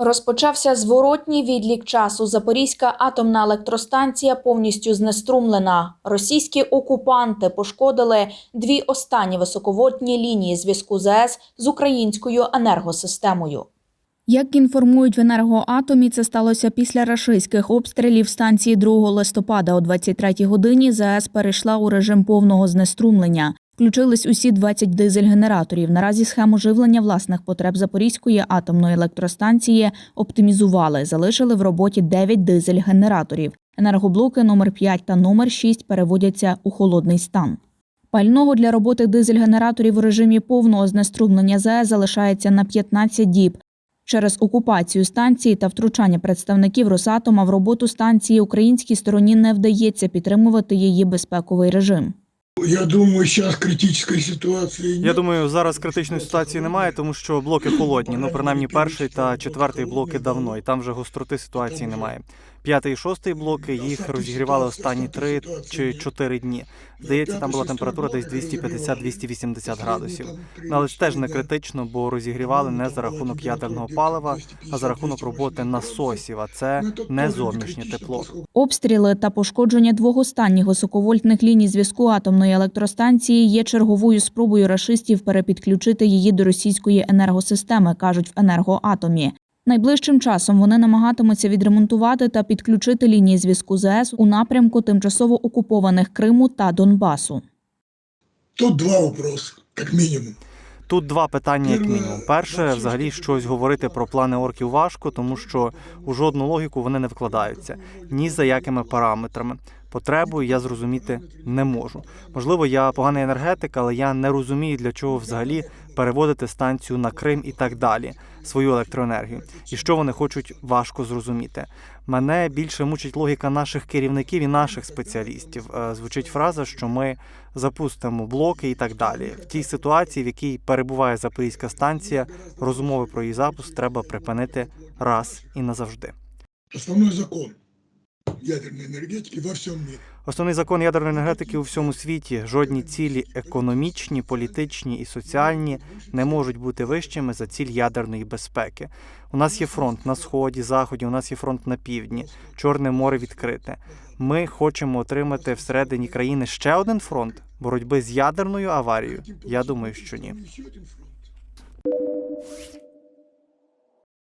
Розпочався зворотній відлік часу. Запорізька атомна електростанція повністю знеструмлена. Російські окупанти пошкодили дві останні високовольтні лінії зв'язку ЗС з українською енергосистемою. Як інформують в енергоатомі, це сталося після рашистських обстрілів станції 2 листопада о 23 годині. ЗАЕС перейшла у режим повного знеструмлення. Включились усі 20 дизель-генераторів. Наразі схему живлення власних потреб Запорізької атомної електростанції оптимізували. Залишили в роботі 9 дизель-генераторів. Енергоблоки номер 5 та номер 6 переводяться у холодний стан. Пального для роботи дизель-генераторів у режимі повного знеструмлення ЗАЕС залишається на 15 діб. Через окупацію станції та втручання представників Росатома в роботу станції українській стороні не вдається підтримувати її безпековий режим. Я думаю, сейчас критической ситуации нет. Я думаю, зараз критичної ситуації немає, тому що блоки холодні. Ну, принаймні, перший та четвертий блоки давно, і там вже гостроти ситуації немає. П'ятий і шостий блоки їх розігрівали останні три чи чотири дні. Здається, там була температура десь 250-280 градусів. Ну, але це теж не критично, бо розігрівали не за рахунок ядерного палива, а за рахунок роботи насосів. А це не зовнішнє тепло. Обстріли та пошкодження двох останніх високовольтних ліній зв'язку атомної електростанції є черговою спробою рашистів перепідключити її до російської енергосистеми, кажуть в енергоатомі. Найближчим часом вони намагатимуться відремонтувати та підключити лінії зв'язку ЗС у напрямку тимчасово окупованих Криму та Донбасу. Тут два вопроса, как минимум. Тут два питання, як мінімум. Перше, взагалі, щось говорити про плани орків важко, тому що у жодну логіку вони не вкладаються ні за якими параметрами. Потребу я зрозуміти не можу. Можливо, я поганий енергетик, але я не розумію, для чого взагалі переводити станцію на Крим і так далі, свою електроенергію. І що вони хочуть, важко зрозуміти. Мене більше мучить логіка наших керівників і наших спеціалістів. Е, Звучить фраза, що ми запустимо блоки і так далі. В тій ситуації, в якій перебуває Запорізька станція, розмови про її запуск треба припинити раз і назавжди. Основной закон ядерной энергетики во всем мире. Основний закон ядерної енергетики у всьому світі жодні цілі економічні, політичні і соціальні не можуть бути вищими за ціль ядерної безпеки. У нас є фронт на сході, заході, у нас є фронт на півдні, Чорне море відкрите. Ми хочемо отримати всередині країни ще один фронт боротьби з ядерною аварією. Я думаю, що ні.